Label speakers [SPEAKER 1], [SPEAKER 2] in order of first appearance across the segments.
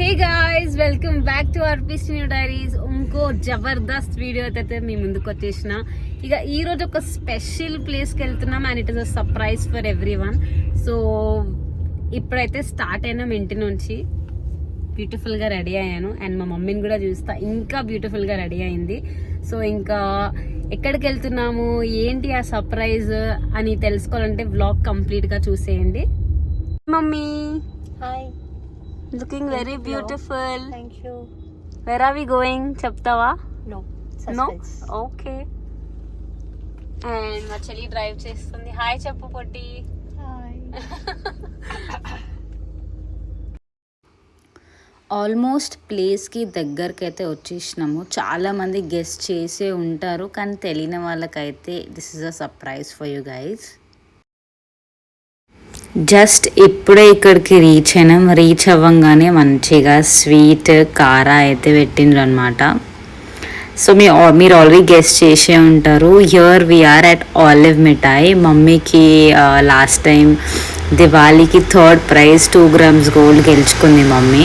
[SPEAKER 1] Hey guys welcome back to our peace new diaries ఇంకో జబర్దస్త్ video అయితే మీ ముందుకు వచ్చేసిన. ఇక ఈరోజు ఒక స్పెషల్ ప్లేస్కి వెళ్తున్నాం and it is a surprise for everyone so ఇప్పుడైతే స్టార్ట్ అయినాం ఇంటి నుంచి. బ్యూటిఫుల్గా రెడీ అయ్యాను. అండ్ మా మమ్మీని కూడా చూస్తా. ఇంకా బ్యూటిఫుల్గా రెడీ అయింది. సో ఇంకా ఎక్కడికి వెళ్తున్నాము? ఏంటి ఆ సర్ప్రైజ్ అని తెలుసుకోవాలంటే వ్లాగ్ కంప్లీట్గా చూసేయండి. Mummy
[SPEAKER 2] hi
[SPEAKER 1] looking very beautiful
[SPEAKER 2] thank you
[SPEAKER 1] where are we going చెప్తావా
[SPEAKER 2] నో
[SPEAKER 1] నో ఓకే అండ్ మా చెల్లి డ్రైవ్ చేస్తుంది. హాయ్ చెప్పు పొట్టి.
[SPEAKER 3] ఆల్మోస్ట్ ప్లేస్కి దగ్గరికి అయితే వచ్చేసినాము. చాలామంది గెస్ట్ చేసే ఉంటారు కానీ తెలియని వాళ్ళకైతే this is a surprise for you guys just ఇప్పుడే ఇక్కడికి రీచ్ అయినాం రీచ్ అవ్వంగానే మంచిగా స్వీట్ కారా అయితే పెట్టిండ్రు అనమాట సో మీ మీరు ఆల్రెడీ గెస్ట్ చేసే ఉంటారు. Here we are at Olive Mithai. మమ్మీకి last time దివాళీకి third prize two grams gold గెలుచుకుంది మమ్మీ.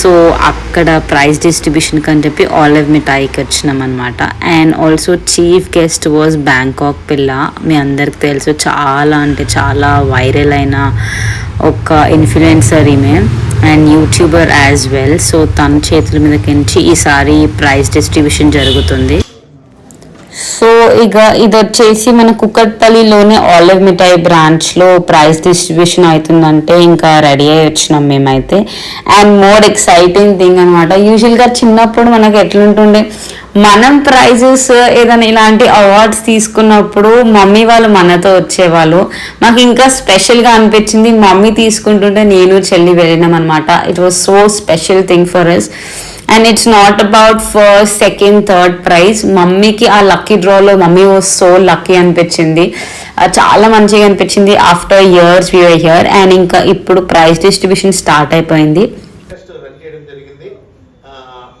[SPEAKER 3] సో అక్కడ ప్రైజ్ డిస్ట్రిబ్యూషన్కి అని చెప్పి ఆలివ్ మిఠాయికి వచ్చినాం అనమాట and also chief guest was Bangkok Pilla మీ అందరికి తెలుసు చాలా అంటే చాలా వైరల్ అయిన ఒక ఇన్ఫ్లుయెన్సర్ ఈమె and YouTuber as well so తన చేతుల మీద కించి ఈసారి ప్రైజ్ డిస్ట్రిబ్యూషన్ జరుగుతుంది. సో ఇక ఇది వచ్చేసి మన కుక్కట్పల్లిలోని ఆలివ్ మిఠాయి బ్రాంచ్లో ప్రైస్ డిస్ట్రిబ్యూషన్ అవుతుందంటే ఇంకా రెడీ అయ్యి వచ్చినాం మేమైతే. అండ్ మోర్ ఎక్సైటింగ్ థింగ్ అనమాట యూజువల్గా చిన్నప్పుడు మనకు ఎట్లుంటుండే మనం ప్రైజెస్ ఏదైనా ఇలాంటి అవార్డ్స్ తీసుకున్నప్పుడు మమ్మీ వాళ్ళు మనతో వచ్చేవాళ్ళు. మాకు ఇంకా స్పెషల్గా అనిపించింది మమ్మీ తీసుకుంటుంటే నేను చెల్లి వెళ్ళినాం అనమాట it was so special thing for us and it's not about first second third prize మమ్మీకి ఆ లక్కీ డ్రాలో మమ్మీ వాజ్ సో లక్కీ అనిపించింది. చాలా మంచిగా అనిపించింది. After years we are here and ఇంకా ఇప్పుడు ప్రైజ్ డిస్ట్రిబ్యూషన్ స్టార్ట్ అయిపోయింది.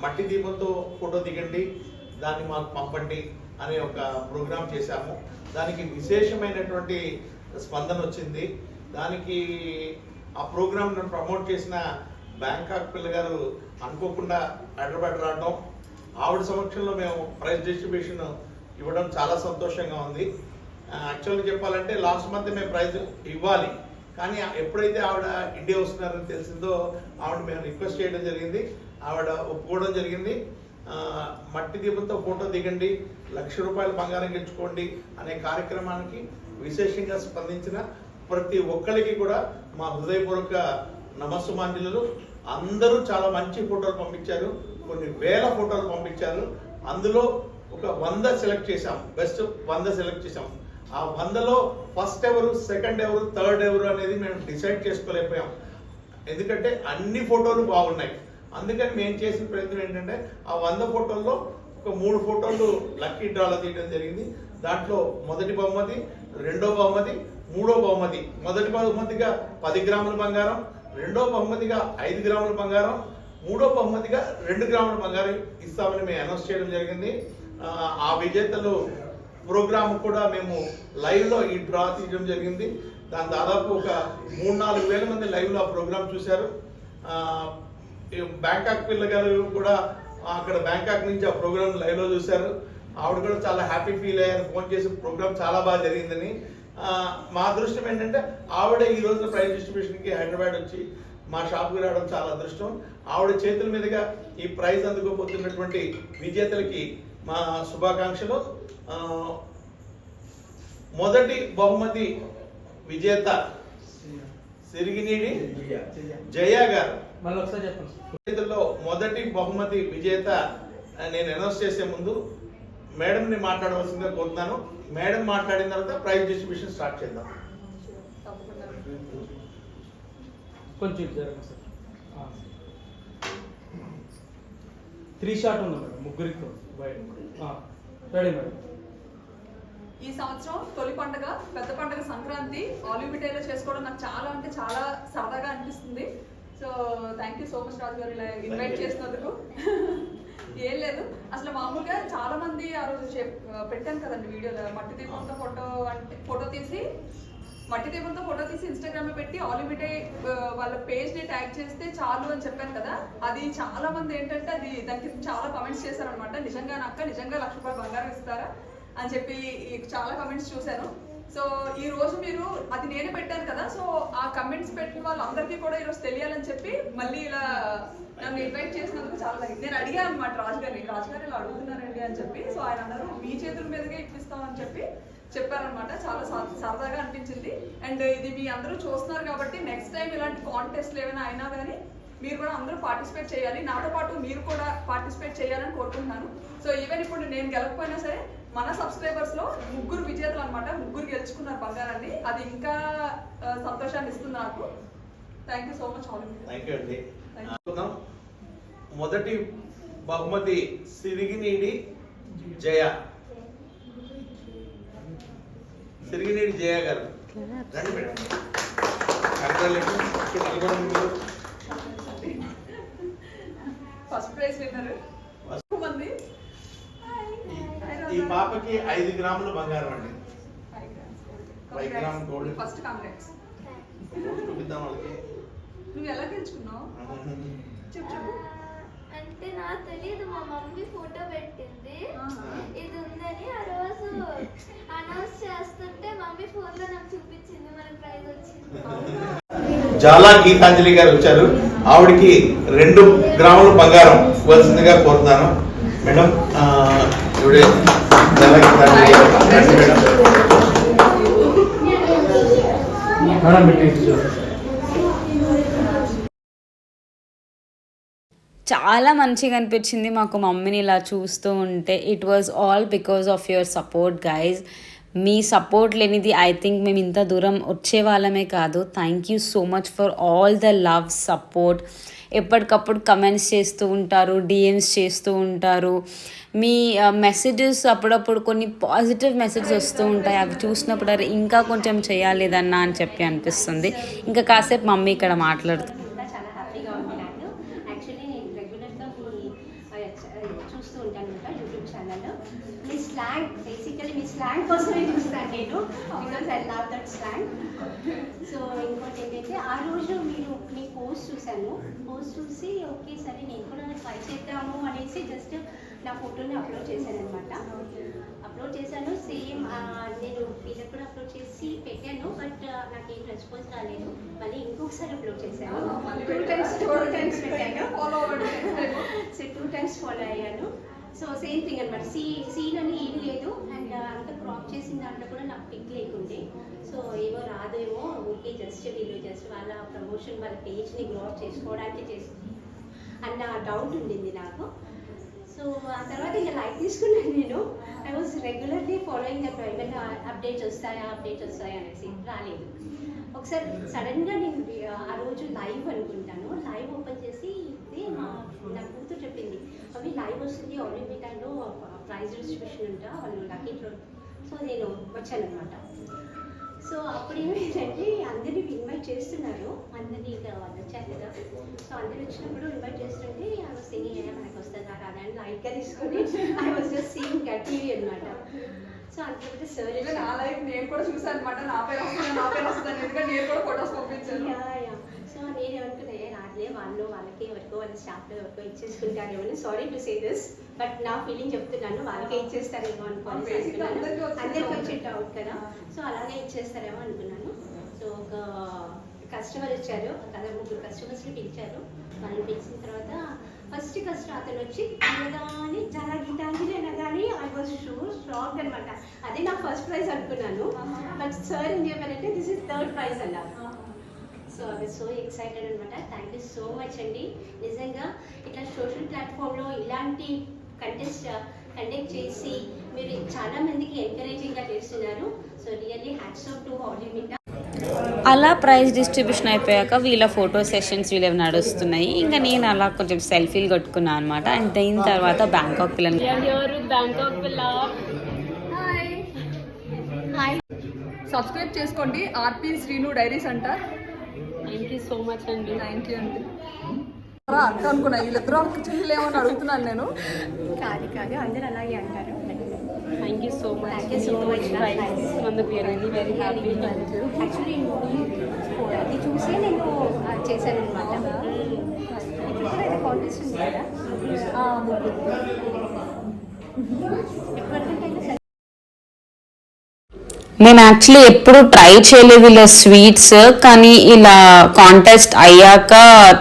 [SPEAKER 4] మట్టి దీపంతో ఫోటో దిగండి. దాన్ని మాకు పంపండి అనే ఒక ప్రోగ్రామ్ చేశాము. దానికి విశేషమైనటువంటి స్పందన వచ్చింది. దానికి ఆ ప్రోగ్రామ్ ప్రమోట్ చేసిన బ్యాంకాక్ పిల్ల గారు అనుకోకుండా హైదరాబాద్ రావడం ఆవిడ సమక్షంలో మేము ప్రైజ్ డిస్ట్రిబ్యూషన్ ఇవ్వడం చాలా సంతోషంగా ఉంది. యాక్చువల్గా చెప్పాలంటే లాస్ట్ మంత్ మేము ప్రైజ్ ఇవ్వాలి. కానీ ఎప్పుడైతే ఆవిడ ఇండియా వస్తున్నారని తెలిసిందో ఆవిడ మేము రిక్వెస్ట్ చేయడం జరిగింది. ఆవిడ ఒప్పుకోవడం జరిగింది. మట్టి దీపంతో ఫోటో దిగండి లక్ష రూపాయలు బంగారం గెలుచుకోండి అనే కార్యక్రమానికి విశేషంగా స్పందించిన ప్రతి ఒక్కరికి కూడా మా హృదయపూర్వక నమస్సుమాంజలు అందరూ చాలా మంచి ఫోటోలు పంపించారు. కొన్ని వేల ఫోటోలు పంపించారు. అందులో ఒక వంద సెలెక్ట్ చేశాం. బెస్ట్ వంద సెలెక్ట్ చేశాం. ఆ వందలో ఫస్ట్ ఎవరు సెకండ్ ఎవరు థర్డ్ ఎవరు అనేది మేము డిసైడ్ చేసుకోలేకపోయాం. ఎందుకంటే అన్ని ఫోటోలు బాగున్నాయి. అందుకని మేము చేసిన ప్రయత్నం ఏంటంటే ఆ వంద ఫోటోల్లో ఒక మూడు ఫోటోలు లక్కీ డ్రాలో తీయడం జరిగింది. దాంట్లో మొదటి బహుమతి రెండో బహుమతి మూడో బహుమతి. మొదటి బహుమతిగా పది గ్రాముల బంగారం రెండో బహుమతిగా ఐదు గ్రాముల బంగారం మూడో బహుమతిగా రెండు గ్రాముల బంగారం ఇస్తామని మేము అనౌన్స్ చేయడం జరిగింది. ఆ, విజేతలు ప్రోగ్రామ్ కూడా మేము లైవ్లో ఈ డ్రా తీయడం జరిగింది. దాని దాదాపు ఒక మూడు నాలుగు వేల మంది లైవ్లో ఆ ప్రోగ్రామ్ చూశారు. బ్యాంకాక్ పిల్లగారు కూడా అక్కడ బ్యాంకాక్ నుంచి ఆ ప్రోగ్రామ్ లైవ్లో చూశారు. ఆవిడ కూడా చాలా హ్యాపీ ఫీల్ అయ్యారు. ఫోన్ చేసి ప్రోగ్రామ్ చాలా బాగా జరిగిందని. మా అదృష్టం ఏంటంటే ఆవిడ ఈ రోజు ప్రైజ్ డిస్ట్రిబ్యూషన్కి హైదరాబాద్ వచ్చి మా షాప్కి రావడం చాలా అదృష్టం. ఆవిడ చేతుల మీదుగా ఈ ప్రైజ్ అందుకోబోతున్నటువంటి విజేతలకి మా శుభాకాంక్షలు. ఆ, మొదటి బహుమతి విజేత సిరిగినీడి జయ. గారు.
[SPEAKER 5] మళ్ళీ ఒకసారి చెప్పండి.
[SPEAKER 4] మొదటి బహుమతి విజేత నేను అనౌన్స్ చేసే ముందు మేడంని మాట్లాడవలసిందిగా కోరుతున్నాను. మేడం మాట్లాడిన తర్వాత ప్రైజ్ డిస్ట్రిబ్యూషన్ స్టార్ట్ చేద్దాం.
[SPEAKER 5] కొంచెం జరగండి సార్. త్రీ షాట్ ఉంది మేడం ముగ్గురికి బయట ఆ. Ready madam.
[SPEAKER 6] ఈ సంవత్సరం తొలి పండుగ పెద్ద పండుగ సంక్రాంతి ఆలివ్ మిఠాయిలో చేసుకోవడం నాకు చాలా అంటే చాలా సరదాగా అనిపిస్తుంది. So thank you so much Raju garu ఇలా ఇన్వైట్ చేసినందుకు. ఏం లేదు. అసలు మామూలుగా చాలా మంది ఆ రోజు చెప్- పెట్టాను కదండి వీడియోలో మట్టి దీపంతో ఫోటో అంటే ఫోటో తీసి మట్టి దీపంతో ఫోటో తీసి ఇన్స్టాగ్రామ్లో పెట్టి ఆలిమిటే వాళ్ళ పేజ్ని ట్యాగ్ చేస్తే చాలు అని చెప్పాను కదా. అది చాలా మంది ఏంటంటే అది దానికి చాలా కమెంట్స్ చేశారనమాట నిజంగా నాక నిజంగా లక్ష రూపాయలు బంగారం ఇస్తారా అని చెప్పి ఈ చాలా కమెంట్స్ చూశాను. సో ఈ రోజు మీరు అది నేనే పెట్టాను కదా. సో ఆ కమెంట్స్ పెట్టిన వాళ్ళందరికీ కూడా ఈరోజు తెలియాలని చెప్పి మళ్ళీ ఇలా నన్ను ఇన్వైట్ చేసినందుకు చాలా నేను అడిగాను అనమాట రాజుగారి రాజుగారు ఇలా అడుగుతున్నారండి అని చెప్పి. సో ఆయన అన్నారు మీ చేతుల మీదుగా ఇప్పిస్తామని చెప్పి చెప్పారనమాట. చాలా సరదాగా అనిపించింది. అండ్ ఇది మీ అందరూ చూస్తున్నారు కాబట్టి నెక్స్ట్ టైం ఇలాంటి కాంటెస్ట్లు ఏమైనా అయినా కానీ మీరు కూడా అందరూ పార్టిసిపేట్ చేయాలి. నాతో పాటు మీరు కూడా పార్టిసిపేట్ చేయాలని కోరుకుంటున్నాను. సో ఈవెన్ ఇప్పుడు నేను గెలకపోయినా సరే మన సబ్స్క్రైబర్స్లో ముగ్గురు విజేతలు అనమాట. ముగ్గురు గెలుచుకున్నారు బంగారాన్ని. అది ఇంకా సంతోషాన్ని ఇస్తుంది నాకు. Thank you so much all
[SPEAKER 4] thank you అండి. మొదటి బహుమతి సిరిగినీడి జయ. సిరిగినీడి జయ గారు.
[SPEAKER 6] ఫస్ట్ ప్రైజ్ విన్నర్ మంది
[SPEAKER 4] ఈ పాపకి ఐదు గ్రాముల బంగారం అండి. Five gram gold.
[SPEAKER 6] First congrats
[SPEAKER 4] చూపిద్దాం వాళ్ళకి.
[SPEAKER 6] నువ్వు ఎలా గెలుచుకున్నావు? చెప్పు చెప్పు.
[SPEAKER 2] అంటే నాకు తెలియదు మా మమ్మీ ఫోటో పెట్టింది. ఇది ఉందని ఆ రోజు అనౌన్స్ చేస్తుంటే మమ్మీ ఫోన్లో నాకు చూపించింది మనకి ప్రైజ్ వచ్చింది.
[SPEAKER 4] జాలా గీతాంజలి గారు వచ్చారు. ఆవిడకి రెండు గ్రాముల బంగారం ఇవ్వాల్సిందిగా కోరుతాను మేడం ఇవిడే జాలా గీతాంజలి గారు. మేడం.
[SPEAKER 5] మేడం
[SPEAKER 3] చాలా మంచిగా అనిపించింది మాకు మమ్మీని ఇలా చూస్తూ ఉంటే. It was all because of your support guys me support లేనిది ఐ థింక్ మేము ఇంత దూరం వచ్చే వాళ్ళమే కాదు. Thank you so much for all the love support ఎప్పటికప్పుడు కమెంట్స్ చేస్తూ ఉంటారు డిఎమ్స్ చేస్తూ ఉంటారు. మీ uh, మెసేజెస్ అప్పుడప్పుడు కొన్ని పాజిటివ్ మెసేజెస్ వస్తూ ఉంటాయి. అవి చూసినప్పుడు అరే ఇంకా కొంచెం చేయాలేదన్నా అని చెప్పి అనిపిస్తుంది. ఇంకా కాసేపు మమ్మీ ఇక్కడ మాట్లాడుతుంది
[SPEAKER 7] కూడా చాలా హ్యాపీగా ఉంది నాకు యాక్చువల్లీ నేను రెగ్యులర్గా మీ ఆ, చ- చూస్తూ ఉంటాను అనమాట యూట్యూబ్ ఛానల్లో మీ స్లాంగ్ బేసికలీ మీ స్లాంగ్ కోసమే చూస్తాను నేను. Because I love that slang so ఇంకోటి ఏంటంటే ఆ రోజు మీరు మీ పోస్ట్ చూశాను. పోస్ట్ చూసి ఓకే సరే నేను కూడా ట్రై చేద్దాము అనేసి జస్ట్ నా ఫోటోని అప్లోడ్ చేశాను అనమాట అప్లోడ్ చేశాను సేమ్ నేను వీళ్ళకి కూడా అప్లోడ్ చేసి పెట్టాను బట్ నాకేం రెస్పాన్స్ రాలేదు. మళ్ళీ ఇంకొకసారి అప్లోడ్ చేశాను. టూ టైమ్స్ టూ టైమ్స్ పెట్టాను. సో టూ టైమ్స్ ఫాలో అయ్యాను. సో సేమ్ థింగ్ అనమాట సీ సీన్ అని ఏం లేదు. అండ్ అంత క్రాప్ చేసిన దాంట్లో కూడా నాకు పిక్ లేకుండే. సో ఏమో రాదేమో. ఊరికే జస్ట్ వీళ్ళు జస్ట్ వాళ్ళ ప్రమోషన్ వాళ్ళ పేజ్ని గ్రోత్ చేసుకోవడానికి చేస్తుంది అన్న డౌట్ ఉండింది నాకు. సో ఆ తర్వాత ఇంకా లైక్ తీసుకున్నాను నేను. I was regularly following that ఏమైనా అప్డేట్స్ వస్తాయా అప్డేట్స్ వస్తాయా అనేసి. రాలేదు. ఒకసారి సడన్గా నేను ఆ రోజు లైవ్ అనుకుంటాను. లైవ్ ఓపెన్ చేసి నా కూతురు చెప్పింది అవి లైవ్ వస్తుంది ఆలింపియాలో ప్రైజ్ డిస్ట్రిబ్యూషన్ ఉంటా వాళ్ళు లక్కీ డ్రా సో నేను వచ్చాను అనమాట సో అప్పుడు ఏమైందంటే అందరినీ ఇన్వైట్ చేస్తున్నారు అందరినీ వచ్చారు కదా. సో అందరు వచ్చినప్పుడు ఇన్వైట్ చేస్తుంటే వాజ్ సింగింగ్ అయినా మనకు వస్తుందా రాదా? అని లైట్గా తీసుకొని I was just seeing TV అనమాట సో అంతకంటే సార్
[SPEAKER 6] ఆ లైఫ్ నేను కూడా చూసాను అనమాట నా పేరు వస్తుంది నా పేరు వస్తుంది ఎందుకంటే నేను కూడా ఫొటోస్ పంపించాను
[SPEAKER 7] సో నేను ఏమనుకున్నా "ఏ, రాదులే వాళ్ళు వాళ్ళకి ఎవరికో వాళ్ళ స్టాఫ్లో ఎవరికో ఇచ్చేసుకుంటారేమో sorry to say this but నా ఫీలింగ్ చెప్తున్నాను వాళ్ళకే ఇచ్చేస్తారేమో అనుకోని
[SPEAKER 6] అందరికీ వచ్చే
[SPEAKER 7] డౌట్ కదా. సో అలాగే ఇచ్చేస్తారేమో అనుకున్నాను. సో ఒక కస్టమర్ వచ్చారు కదా ముగ్గురు కస్టమర్స్ని పిలిచారు. వాళ్ళని పిలిచిన తర్వాత ఫస్ట్ కస్టమర్ అతను వచ్చి అనగానే చాలా గీతాంజలి అనగానే ఐ వాజ్ షూ షాక్ అనమాట అదే నా ఫస్ట్ ప్రైజ్ అనుకున్నాను. బట్ సార్ ఏం చెప్పారంటే దిస్ ఇస్ థర్డ్ ప్రైజ్ అన్నారు. సో ఐ సో ఎక్సైటెడ్ అనమాట థ్యాంక్ యూ సో మచ్ అండి. నిజంగా ఇట్లా సోషల్ ప్లాట్ఫామ్లో ఇలాంటి కంటెస్ట్ కండక్ట్ చేసి మీరు చాలా మందికి ఎంకరేజింగ్గా చేస్తున్నారు. So really hats off to హాలీమిటా
[SPEAKER 3] అలా ప్రైజ్ డిస్ట్రిబ్యూషన్ అయిపోయాక వీళ్ళ ఫోటో సెషన్స్ వీళ్ళవి నడుస్తున్నాయి. ఇంకా నేను అలా కొంచెం సెల్ఫీలు కొట్టుకున్నాను అనమాట అండ్ దీని తర్వాత బ్యాంకాక్ పిల్లలు
[SPEAKER 1] బ్యాంకాక్ పిల్ల?
[SPEAKER 6] సబ్స్క్రైబ్ చేసుకోండి. ఆర్పి శ్రీను డైరీస్ అంటారు
[SPEAKER 1] థ్యాంక్ యూ సో మచ్ అండి
[SPEAKER 6] థ్యాంక్ యూ అండి అక్క అనుకున్నా వీళ్ళిద్దరూ అక్క చెల్లెలు ఏమని అడుగుతున్నాను నేను.
[SPEAKER 7] కాదు కాదు అందరూ అలాగే అంటారు.
[SPEAKER 1] Thank you so much
[SPEAKER 7] Thank you so much.
[SPEAKER 1] అందుకు వెరీ వెరీ హ్యాపీ
[SPEAKER 7] యాక్చువల్లీ అది చూసే నేను చేశాను అనమాట ఇప్పుడు కూడా ఏదో కాంటెస్ట్ ఉంది కదా? ఎప్పటికంటే
[SPEAKER 3] నేను యాక్చువల్లీ ఎప్పుడు ట్రై చేయలేదు ఇలా స్వీట్స్ కానీ ఇలా కాంటెస్ట్ అయ్యాక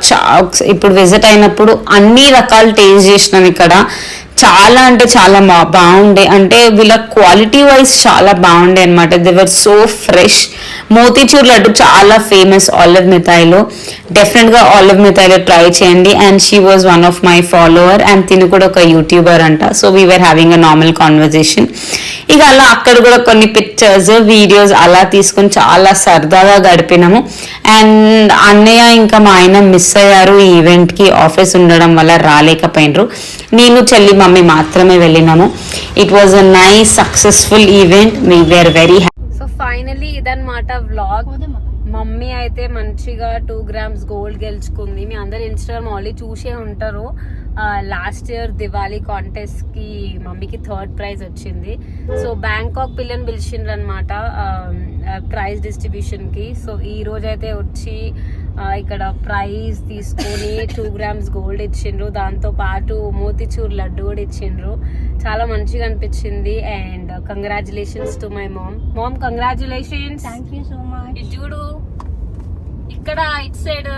[SPEAKER 3] చా ఇప్పుడు విజిట్ అయినప్పుడు అన్ని రకాలు టేస్ట్ చేసినాను ఇక్కడ. చాలా అంటే చాలా బా- బాగుండే. అంటే వీళ్ళ క్వాలిటీ వైజ్ చాలా బాగుండే అనమాట దివర్ సో ఫ్రెష్ మోతీచూర్ లడ్డు చాలా ఫేమస్ ఆలివ్ మిఠాయిలో డెఫినెట్గా ఆలివ్ మిఠాయిలో ట్రై చేయండి. And she was one of my follower and తిను కూడా ఒక యూట్యూబర్ అంట. So we were having a normal conversation ఇక అలా అక్కడ కూడా కొన్ని పిక్చర్స్ వీడియోస్ అలా తీసుకొని చాలా సరదాగా గడిపినాము. అండ్ అన్నయ్య ఇంకా మా ఆయన మిస్ అయ్యారు. ఈ ఈవెంట్కి ఆఫీస్ ఉండడం వల్ల రాలేకపోయినరు. నేను చెల్లి మమ్మీ మాత్రమే వెళ్ళినాము. It was a nice successful event me where very
[SPEAKER 1] so finally ఇదన్నమాట వ్లాగ్ మమ్మీ అయితే మంచిగా టూ గ్రామ్స్ గోల్డ్ గెలుచుకుంది. మీ అందరు ఇన్స్టాగ్రామ్ ఆల్రెడీ చూసే ఉంటారు. లాస్ట్ ఇయర్ దివాళీ కాంటెస్ట్కి మమ్మీకి థర్డ్ ప్రైజ్ వచ్చింది. సో బ్యాంకాక్ పిల్లని పిలిచిండ్రు అనమాట ప్రైజ్ డిస్ట్రిబ్యూషన్కి. సో ఈ రోజు అయితే వచ్చి ఇక్కడ ప్రైజ్ తీసుకొని టూ గ్రామ్స్ గోల్డ్ ఇచ్చిండ్రు. దాంతో పాటు మోతిచూర్ లడ్డు కూడా ఇచ్చిండ్రు. చాలా మంచిగా అనిపించింది. And congratulations to my mom. Mom congratulations.
[SPEAKER 7] Thank you so much
[SPEAKER 1] చూడు. ఇక్కడ ఇటు సైడ్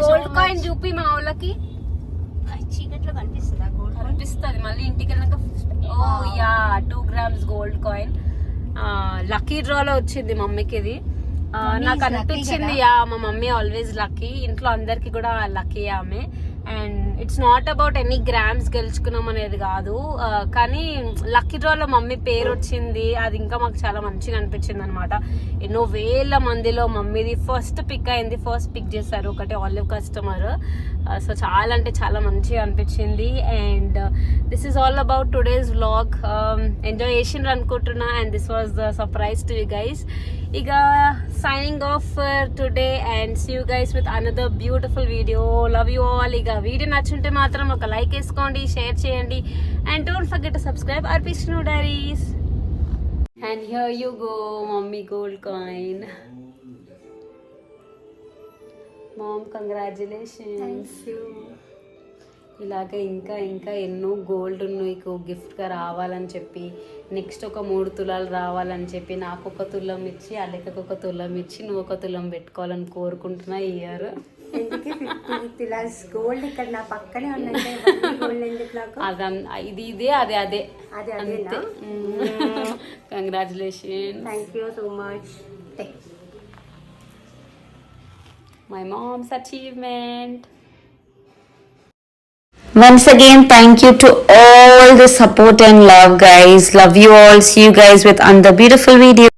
[SPEAKER 1] గోల్డ్. కాయిన్ చూపి మా వాళ్ళకి.
[SPEAKER 7] చీకట్లో కనిపిస్తుందా గోల్డ్
[SPEAKER 1] కనిపిస్తుంది. మళ్ళీ ఇంటికి వెళ్ళాక ఓ yeah two grams gold coin. Lucky డ్రాలో వచ్చింది మమ్మీకి ఇది. నాకు అనిపించింది? యా మా మమ్మీ ఆల్వేస్ లక్కీ ఇంట్లో అందరికి కూడా లక్కీ ఆమె. And it's not about any grams గెలుచుకున్నాం అనేది కాదు. కానీ లక్కీ డ్రాలో మమ్మీ పేరు వచ్చింది. అది ఇంకా మాకు చాలా మంచిగా అనిపించింది అనమాట ఎన్నో వేల మందిలో మమ్మీది ఫస్ట్ పిక్ అయింది. ఫస్ట్ పిక్ చేశారు. ఒకటి ఆలివ్ కస్టమర్ సో చాలా అంటే చాలా మంచిగా అనిపించింది. And this is all about today's vlog enjoy చేసిండ్రు అనుకుంటున్నా and this was the surprise to you guys ఇక signing off for today and see you guys with another beautiful video love you all ఇక video నచ్చుంటే మాత్రం ఒక like వేసుకోండి share చేయండి. And don't forget subscribe R Vishnu diaries and here you go mummy gold coin mom congratulations ఇలాగ ఇంకా ఇంకా ఎన్నో గోల్డ్ నీకు గిఫ్ట్గా రావాలని చెప్పి నెక్స్ట్ ఒక మూడు తులాలు రావాలని చెప్పి నాకు ఒక తులం ఇచ్చి అలెక్కకు ఒక తులం ఇచ్చి నువ్వు ఒక తులం పెట్టుకోవాలని కోరుకుంటున్నా ఇయర్
[SPEAKER 7] గోల్డ్ ఇక్కడ నా పక్కనే
[SPEAKER 1] అదన్ ఇది ఇదే అదే అదే.
[SPEAKER 7] అదే
[SPEAKER 1] అంతే. Congratulation
[SPEAKER 7] thank you so much
[SPEAKER 1] my mom's achievement
[SPEAKER 3] Once again, thank you to all the support and love, guys. Love you all. See you guys with another beautiful video.